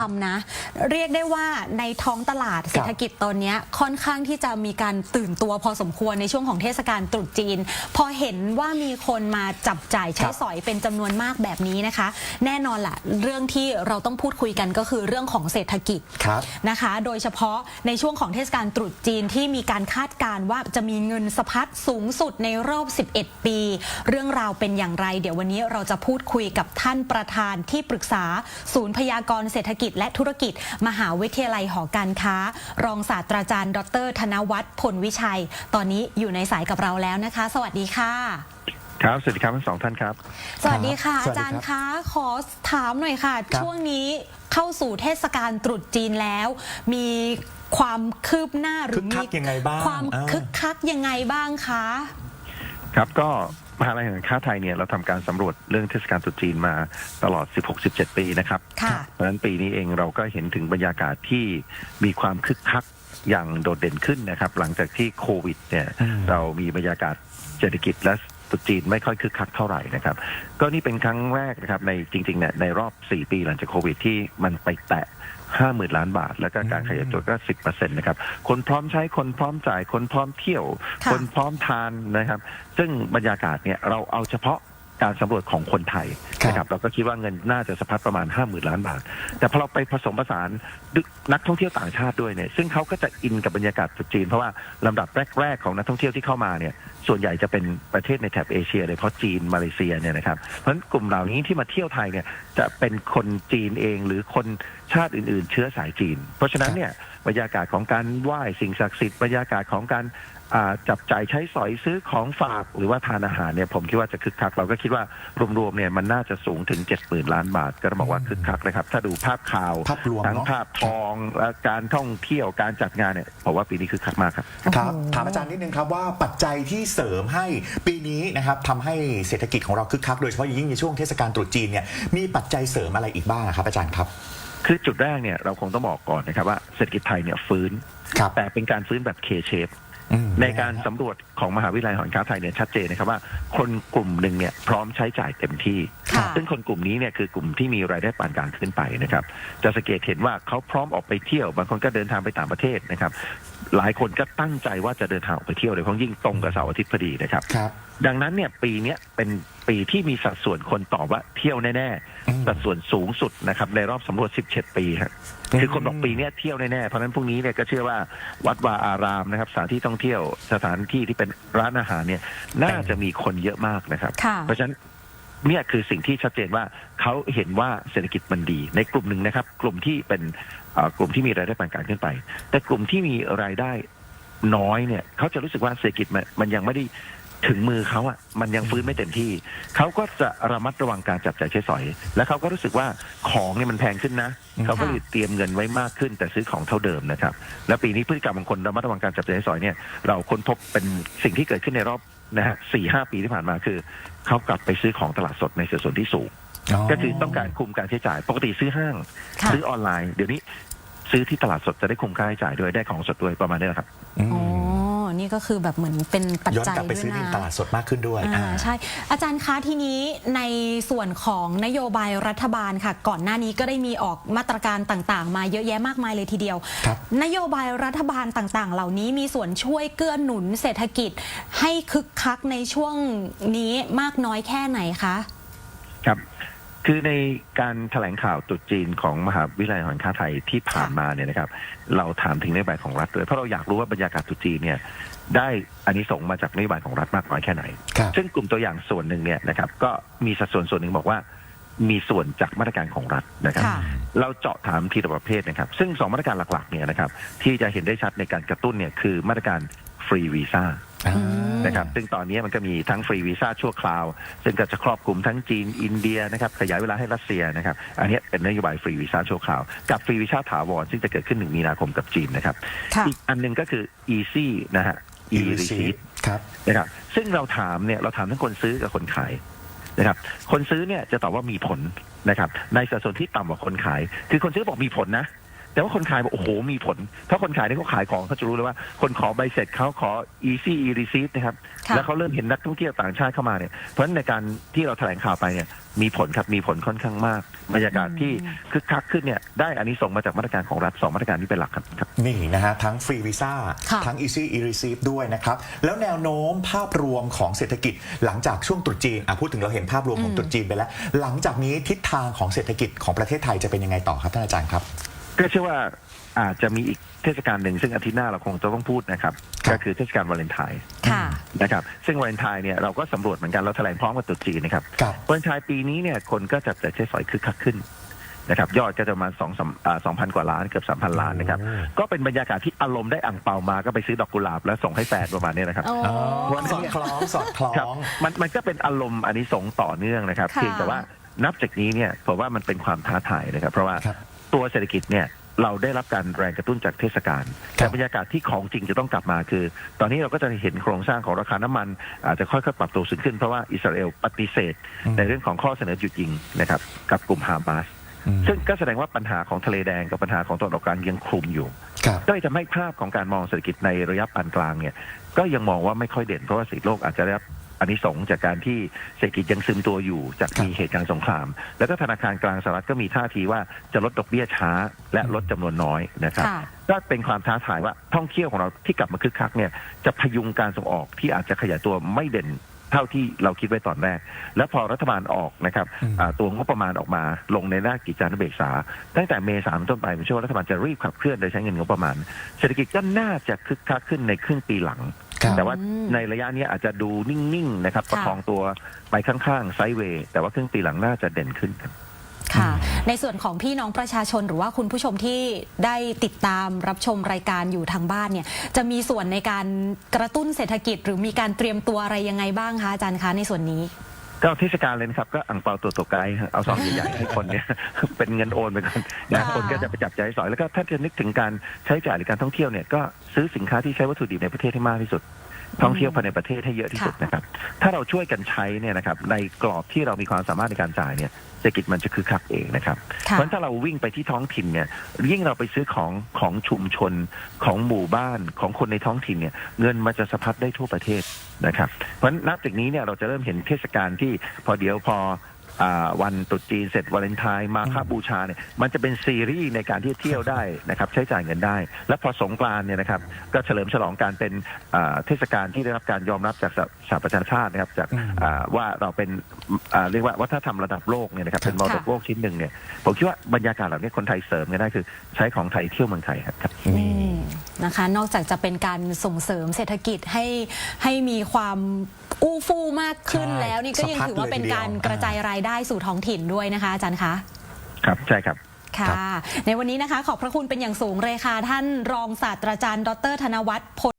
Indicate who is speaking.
Speaker 1: ทำนะเรียกได้ว่าในท้องตลาดเศรษฐกิจตอนเนี้ยค่อนข้างที่จะมีการตื่นตัวพอสมควรในช่วงของเทศกาลตรุษจีน พอเห็นว่ามีคนมาจับจ่ายใช้
Speaker 2: ครับ
Speaker 1: สอยเป็นจำนวนมากแบบนี้นะคะ แน่นอนแหละเรื่องที่เราต้องพูดคุยกันก็คือเรื่องของเศรษฐกิจ
Speaker 2: ครับ
Speaker 1: นะคะ โดยเฉพาะในช่วงของเทศกาลตรุษจีนที่มีการคาดการณ์ว่าจะมีเงินสะพัดสูงสุดในรอบ 11 ปี เรื่องราวเป็นอย่างไร เดี๋ยววันนี้เราจะพูดคุยกับท่านประธานที่ปรึกษาศูนย์พยากรณ์เศรษฐกิจและธุรกิจ มหาวิทยาลัยหอการค้า รองศาสตราจารย์ ดร ธนวัฒน์ผลวิชัย ตอนนี้อยู่ในสายกับเราแล้วนะคะ สวัสดีค่ะ
Speaker 3: ครับสวัสดีครับทั้งสองท่านครับ
Speaker 1: สวัสดีค่ะ
Speaker 2: สวั
Speaker 1: อา
Speaker 2: สดีครับ
Speaker 1: จารย์คะขอถามหน่อยค่ะ
Speaker 2: ครับ
Speaker 1: ช่วงนี้เข้าสู่เทศกาลตรุษจีนแล้ว มีความคืบหน้าหรื
Speaker 2: คึ
Speaker 1: อก
Speaker 2: คั
Speaker 1: มี
Speaker 2: กยังไงบ้าง
Speaker 1: ความ
Speaker 2: อ่า
Speaker 1: คึกคักยังไงบ้างคะ
Speaker 3: ครับก็ มหาลัยแห่งค้าไทยเนี่ยเราทำการสำรวจเรื่องเทศกาลตรุษจีนมาตลอด 16-17 ปีนะครับ
Speaker 1: ค่ะ
Speaker 3: เพราะฉะนั้นปีนี้เองเราก็เห็นถึงบรรยากาศที่มีความคึกคักอย่างโดดเด่นขึ้นนะครับ หลังจากที่โควิดเนี่ย
Speaker 2: อืม
Speaker 3: เรามีบรรยากาศเศรษฐกิจและตรุษจีนไม่ค่อยคึกคักเท่าไหร่นะครับ ก็นี่เป็นครั้งแรกนะครับในจริงๆเนี่ยในรอบ 4 ปีหลังจากโควิดที่มันไปแตะ ห้าหมื่นล้านบาท แล้วก็การขยายตัวก็สิบเปอร์เซ็นต์นะครับ คนพร้อมใช้คนพร้อมจ่าย คนพร้อมเที่ยว
Speaker 1: ค่ะ
Speaker 3: คนพร้อมทานนะครับ ซึ่งบรรยากาศเนี่ยเราเอาเฉพาะการสำรวจของคนไทย
Speaker 2: ครับ
Speaker 3: นะครับเราก็คิดว่าเงินน่าจะสะพัดประมาณ 5 0,000 ล้านบาท แต่พอเราไปผสมผสานดึกนักท่องเที่ยวต่างชาติด้วยเนี่ยซึ่งเขาก็จะอินกับบรรยากาศตรุษจีน เพราะว่าลำดับแรก ๆ ของนักท่องเที่ยวที่เข้ามาเนี่ยส่วนใหญ่จะเป็นประเทศในแถบเอเชียเลยเพราะจีนมาเลเซียเนี่ยนะครับเพราะฉะนั้นกลุ่มเหล่านี้ที่มาเที่ยวไทยเนี่ยจะเป็นคนจีนเองหรือคน ชาติอื่นๆ เชื้อสายจีน เพราะฉะนั้นเนี่ยบรรยากาศของการไหว้สิ่งศักดิ์สิทธิ์บรรยากาศของการอ่าจับจ่ายใช้สอยซื้อของฝากหรือว่าทานอาหารเนี่ยผมคิดว่าจะคึกคัก เราก็คิดว่ารวมๆเนี่ยมันน่าจะสูงถึง 70,000 ล้านบาท ก็ต้องบอกว่าคึกคักนะครับ ถ้าดูภาพข่าว
Speaker 2: ภาพรวม
Speaker 3: ทั้ง
Speaker 2: เนอะ
Speaker 3: ภาพทองและการท่องเที่ยวการจัดงานเนี่ยผมว่าปีนี้คึกคักมากครับ
Speaker 2: ครับ
Speaker 1: โอ้โห
Speaker 2: ถามอาจารย์นิดนึงครับว่าปัจจัยที่เสริมให้ปีนี้นะครับทำให้เศรษฐกิจของเราคึกคักโดยเฉพาะอย่างยิ่งในช่วงเทศกาลตรุษจีนเนี่ยมีปัจจัยเสริมอะไรอีกบ้างครับอาจารย์ครับ
Speaker 3: คือจุดแรกเนี่ยเราคงต้องบอกก่อนนะครับว่าเศรษฐกิจไทยเนี่ยฟื้น
Speaker 2: ครับ
Speaker 3: แต่เป็นการฟื้นแบบ K-shape
Speaker 2: อืม
Speaker 3: ในการสำรวจของมหาวิทยาลัยหอการค้าไทยเนี่ยชัดเจนนะครับว่า คนกลุ่มหนึ่งเนี่ยพร้อมใช้จ่ายเต็มที่
Speaker 1: ค่ะ
Speaker 3: ซึ่งคนกลุ่มนี้เนี่ยคือกลุ่มที่มีรายได้ปานกลางขึ้นไปนะครับ จะสังเกตเห็นว่าเขาพร้อมออกไปเที่ยว บางคนก็เดินทางไปต่างประเทศนะครับ หลายคนก็ตั้งใจว่าจะเดินทางออกไปเที่ยวโดยเฉพาะยิ่งตรงกับเสาร์อาทิตย์พอดีนะครับ
Speaker 2: ครับ
Speaker 3: ดังนั้นเนี่ยปีเนี้ยเป็น ปีที่มีสัดส่วนคนตอบว่าเที่ยวแน่
Speaker 2: อืม
Speaker 3: ๆสัดส่วนสูงสุดนะครับในรอบสำรวจ 17 ปีครับ
Speaker 2: อืม
Speaker 3: คือคนบอกปีเนี้ยเที่ยวแน่ๆเพราะฉะนั้นพรุ่งนี้เนี่ยก็เชื่อว่าวัดวาอารามนะครับสถานที่ท่องเที่ยวสถานที่ที่เป็นร้านอาหารเนี่ยน่าจะมีคนเยอะมากนะครับ
Speaker 1: ค่ะ
Speaker 3: เพราะฉะนั้นเนี่ยคือสิ่งที่ชัดเจนว่าเขาเห็นว่าเศรษฐกิจมันดี ในกลุ่มหนึ่งนะครับ กลุ่มที่เป็นเอ่อกลุ่มที่มีรายได้ปานกลางขึ้นไป แต่กลุ่มที่มีรายได้น้อยเนี่ยเขาจะรู้สึกว่าเศรษฐกิจมันมันยังไม่ได้ ถึงมือเขาอะมันยังฟื้นไม่เต็มที่ เขาก็จะระมัดระวังการจับจ่ายใช้สอย และเขาก็รู้สึกว่าของเนี่ยมันแพงขึ้นนะ
Speaker 2: อืม
Speaker 3: เขาก็เลยเตรียมเงินไว้มากขึ้น แต่ซื้อของเท่าเดิมนะครับ และปีนี้พฤติกรรมของคนระมัดระวังการจับจ่ายใช้สอยเนี่ยเราค้นพบเป็นสิ่งที่เกิดขึ้นในรอบนะฮะสี่ห้าปีที่ผ่านมาคือ เขากลับไปซื้อของตลาดสดในสัดส่วนที่สูง ก็คือต้องการคุมการใช้จ่าย ปกติซื้อห้าง
Speaker 1: ค่ะ
Speaker 3: ซื้อออนไลน์ เดี๋ยวนี้ซื้อที่ตลาดสดจะได้คุมค่าใช้จ่ายด้วยได้ของสดด้วยประมาณนี้แหละครับ
Speaker 2: อืม
Speaker 1: อ๋อ นี่ก็คือแบบเหมือนเป็นปัจ
Speaker 2: ย้อน
Speaker 1: จัย
Speaker 2: กลับไป
Speaker 1: ด้วย
Speaker 2: ซื้อใน
Speaker 1: นะ
Speaker 2: ตลาดสดมากขึ้นด้วย
Speaker 1: อ่า
Speaker 2: อ่า
Speaker 1: ใช่ อาจารย์คะทีนี้ในส่วนของนโยบายรัฐบาลค่ะ ก่อนหน้านี้ก็ได้มีออกมาตรการต่างๆ มาเยอะแยะมากมายเลยทีเดียว
Speaker 2: ครับ
Speaker 1: นโยบายรัฐบาลต่างๆ เหล่านี้มีส่วนช่วยเกื้อหนุนเศรษฐกิจ ให้คึกคักในช่วงนี้มากน้อยแค่ไหนคะ
Speaker 3: ครับ คือในการแถลงข่าวตรุษจีนของมหาวิทยาลัยหอการค้าไทยที่ผ่านมาเนี่ยนะครับ เราถามถึงนโยบายของรัฐด้วยเพราะเราอยากรู้ว่าบรรยากาศตรุษจีนเนี่ยได้อานิสงส์มาจากนโยบายของรัฐมากน้อยแค่ไหน
Speaker 2: ครับ
Speaker 3: ซึ่งกลุ่มตัวอย่างส่วนหนึ่งเนี่ยนะครับก็มีสัดส่วนส่วนหนึ่งบอกว่ามีส่วนจากมาตรการของรัฐนะครับ
Speaker 1: ค่ะ
Speaker 3: เราเจาะถามทีละประเภทนะครับ ซึ่งสองมาตรการหลักๆเนี่ยนะครับที่จะเห็นได้ชัดในการกระตุ้นเนี่ยคือมาตรการฟรีวีซ่า
Speaker 2: อ่า
Speaker 3: นะครับซึ่งตอนนี้มันก็มีทั้งฟรีวีซ่าชั่วคราว ซึ่งก็จะครอบคลุมทั้งจีนอินเดียนะครับขยายเวลาให้รัสเซียนะครับอันนี้เป็นนโยบายฟรีวีซ่าชั่วคราว กับฟรีวีซ่าถาวรซึ่งจะเกิดขึ้นหนึ่งมีนาคมกับจีนนะครับ
Speaker 1: ค่ะ
Speaker 3: อีกอันหนึ่งก็คือ easy นะฮะ e receipt
Speaker 2: ครับ
Speaker 3: นะครับซึ่งเราถามเนี่ยเราถามทั้งคนซื้อกับคนขายนะครับคนซื้อเนี่ยจะตอบว่ามีผลนะครับในสัดส่วนที่ต่ำกว่าคนขาย คือคนซื้อบอกมีผลนะ แแต่ว่าคนขายบอกโอ้โหมีผล ถ้าคนขายเนี่ยเขาขายของเขาจะรู้เลยว่า คนขอใบเสร็จเขาขอ easy e receipt นะครับ
Speaker 1: ค่ะ
Speaker 3: แล้วเขาเริ่มเห็นนักท่องเที่ยวต่างชาติเข้ามาเนี่ย เพราะฉะนั้นในการที่เราแถลงข่าวไปเนี่ย มีผลครับ มีผลค่อนข้างมาก บรรยากาศที่คึกคักขึ้นเนี่ย ได้อันนี้ส่งส์มาจากมาตรการของรัฐสองมาตรการนี้เป็นหลักครับครับ
Speaker 2: นี่นะฮะ ทั้งฟรีวีซ่า
Speaker 1: ค่ะ
Speaker 2: ทั้ง Easy e receive ด้วยนะครับ แล้วแนวโน้มภาพรวมของเศรษฐกิจหลังจากช่วงตรุษจีนอะพูดถึงเราเห็นภาพรวมของตรุษจีนไปแล้ว หลังจากนี้ทิศทางของเศรษฐกิจของประเทศไทยจะเป็นยังไงต่อครับท่านอาจารย์ครับ
Speaker 3: ก็เชื่อว่าอาจจะมีอีกเทศกาลหนึ่งซึ่งอาทิตย์หน้าเราคงจะต้องพูดนะครับ
Speaker 2: ครับ
Speaker 3: ก็คือเทศกาลวาเลนไทน์
Speaker 1: ค่ะ
Speaker 3: นะครับ ซึ่งวาเลนไทน์เนี่ยเราก็สำรวจเหมือนกันเราแถลงพร้อมกับตรุษจีนนะครับ
Speaker 2: ครับ
Speaker 3: วาเลนไทน์ปีนี้เนี่ยคนก็จับจ่ายใช้สอยคึกคักขึ้นนะครับยอดก็จะประมาณสองสามสองพันกว่าล้านเกือบสามพันล้านนะครับ
Speaker 2: โอ้
Speaker 3: ก็เป็นบรรยากาศที่อารมณ์ได้อ่างเปามาก็ไปซื้อดอกกุหลาบแล้วส่งให้แฟนประมาณนี้นะครับ
Speaker 1: โอ้
Speaker 2: อ๋อสอดคล้องสอดคล้อ
Speaker 3: ครับ
Speaker 2: ง
Speaker 3: มันมันก็เป็นอารมณ์อันนี้สงส์ต่อเนื่องนะครับ
Speaker 1: ค่ะ
Speaker 3: เพียงแต่ว่านับจากนี้เนี่ยผมว่ามันเป็นความท้าทายนะครับ เพราะว่า
Speaker 2: ครับ
Speaker 3: ตัวเศรษฐกิจเนี่ยเราได้รับการแรงกระตุ้นจากเทศกาล
Speaker 2: ครั
Speaker 3: แต่
Speaker 2: บ
Speaker 3: บรรยากาศที่ของจริงจะต้องกลับมาคือ ตอนนี้เราก็จะเห็นโครงสร้างของราคาน้ำมัน อาจจะค่อยๆปรับตัวสูงขึ้นเพราะว่าอิสราเอลปฏิเสธ
Speaker 2: อืม
Speaker 3: ในเรื่องของข้อเสนอหยุดยิงนะครับกับกลุ่มฮามาส
Speaker 2: อืม
Speaker 3: ซึ่งก็แสดงว่าปัญหาของทะเลแดงกับปัญหาของตะวันออกกลางยังคลุมอยู่
Speaker 2: ครับ
Speaker 3: ก็เลยทำให้ภาพของการมองเศรษฐกิจในระยะปานกลางเนี่ย ก็ยังมองว่าไม่ค่อยเด่นเพราะว่าเศรษฐกิจโลกอาจจะได้รับ อันนี้สงส์จากการที่เศรษฐกิจยังซึมตัวอยู่จาก
Speaker 2: ครับ
Speaker 3: มีเหตุการณ์สงคราม แล้วก็ธนาคารกลางสหรัฐก็มีท่าทีว่าจะลดดอกเบี้ยช้า และลดจำนวนน้อยนะครับ
Speaker 1: ค่ะ
Speaker 3: ก็เป็นความท้าทายว่าท่องเที่ยวของเราที่กลับมาคึกคักเนี่ยจะพยุงการส่งออกที่อาจจะขยายตัวไม่เด่นเท่าที่เราคิดไว้ตอนแรก แล้วพอรัฐบาลออกนะครับ
Speaker 2: อืม
Speaker 3: อ่าตัวงบประมาณออกมาลงในหน้ากิจการนุเบกษา ตั้งแต่เมษายนต้นไปผมเชื่อว่ารัฐบาลจะรีบขับเคลื่อนโดยใช้เงินงบประมาณ เศรษฐกิจก็น่าจะคึกคักขึ้นในครึ่งปีหลัง
Speaker 2: ครับ
Speaker 3: แต่ว่า
Speaker 1: อืม
Speaker 3: ในระยะนี้อาจจะดูนิ่งๆนะครับ
Speaker 1: ค่ะ
Speaker 3: ประคองตัวไปข้างๆไซด์เวย์แต่ว่าครึ่งปีหลังน่าจะเด่นขึ้นครับ
Speaker 1: ค่ะ ในส่วนของพี่น้องประชาชนหรือว่าคุณผู้ชมที่ได้ติดตามรับชมรายการอยู่ทางบ้านเนี่ย จะมีส่วนในการกระตุ้นเศรษฐกิจหรือมีการเตรียมตัวอะไรยังไงบ้างคะอาจารย์คะในส่วนนี้
Speaker 3: ก็เทศกาลเลยนะครับ ก็อ่างเปาตัวตัวไกด์ฮะเอาซองใหญ่ๆให้คนเนี่ย เป็นเงินโอนไปก่อนนะ
Speaker 1: ค่ะ
Speaker 3: คนก็จะไปจับจ่ายสอยแล้วก็ถ้าจะนึกถึงการใช้จ่ายหรือการท่องเที่ยวเนี่ยก็ซื้อสินค้าที่ใช้วัตถุดิบในประเทศให้มากที่สุด ท่องเที่ยวภายในประเทศให้เยอะที่สุดนะครับ ถ้าเราช่วยกันใช้เนี่ยนะครับในกรอบที่เรามีความสามารถในการจ่ายเนี่ยเศรษฐกิจมันจะคือคักเองนะครับ เพ
Speaker 1: ค่ะ
Speaker 3: ราะฉะนั้นถ้าเราวิ่งไปที่ท้องถิ่นเนี่ยยิ่งเราไปซื้อของของชุมชนของหมู่บ้านของคนในท้องถิ่นเนี่ยเงินมันจะสะพัดได้ทั่วประเทศ นะครับ เพราะนับจากนี้เนี่ยเราจะเริ่มเห็นเทศกาลที่พอเดี๋ยวพอ วันตรุษจีนเสร็จวาเลนไทน์มาฆบูชาเนี่ยมันจะเป็นซีรีส์ในการที่จะเที่ยวได้นะครับใช้จ่ายเงินได้ และพอสงกรานต์เนี่ยนะครับก็เฉลิมฉลองการเป็นอ่าเทศกาลที่ได้รับการยอมรับจากสหสหประชาชาตินะครับจาก
Speaker 2: อืม
Speaker 3: อ่าว่าเราเป็นอ่าเรียกว่าวัฒนธรรมระดับโลกเนี่ยนะครับเป็นมรดกโลกชิ้นหนึ่งเนี่ยผมคิดว่าบรรยากาศเหล่านี้คนไทยเสริมกันได้คือใช้ของไทยเที่ยวเมืองไทยครับ
Speaker 1: อืมนะคะ นอกจากจะเป็นการส่งเสริมเศรษฐกิจให้ให้มีความอู้ฟู่มากขึ้น
Speaker 2: ใช่
Speaker 1: แล้วนี่ก็ยัง
Speaker 2: สะพัด
Speaker 1: ถือว่าเป็น
Speaker 2: เลยทีเดียว
Speaker 1: การกระจายรายได้สู่ท้องถิ่นด้วยนะคะอาจารย์คะ
Speaker 3: ครับ ใช่ครับ
Speaker 1: ค่ะ
Speaker 2: ครับ
Speaker 1: ในวันนี้นะคะ ขอบพระคุณเป็นอย่างสูงเลยค่ะ ท่านรองศาสตราจารย์ ดร ธนวัฒน์พล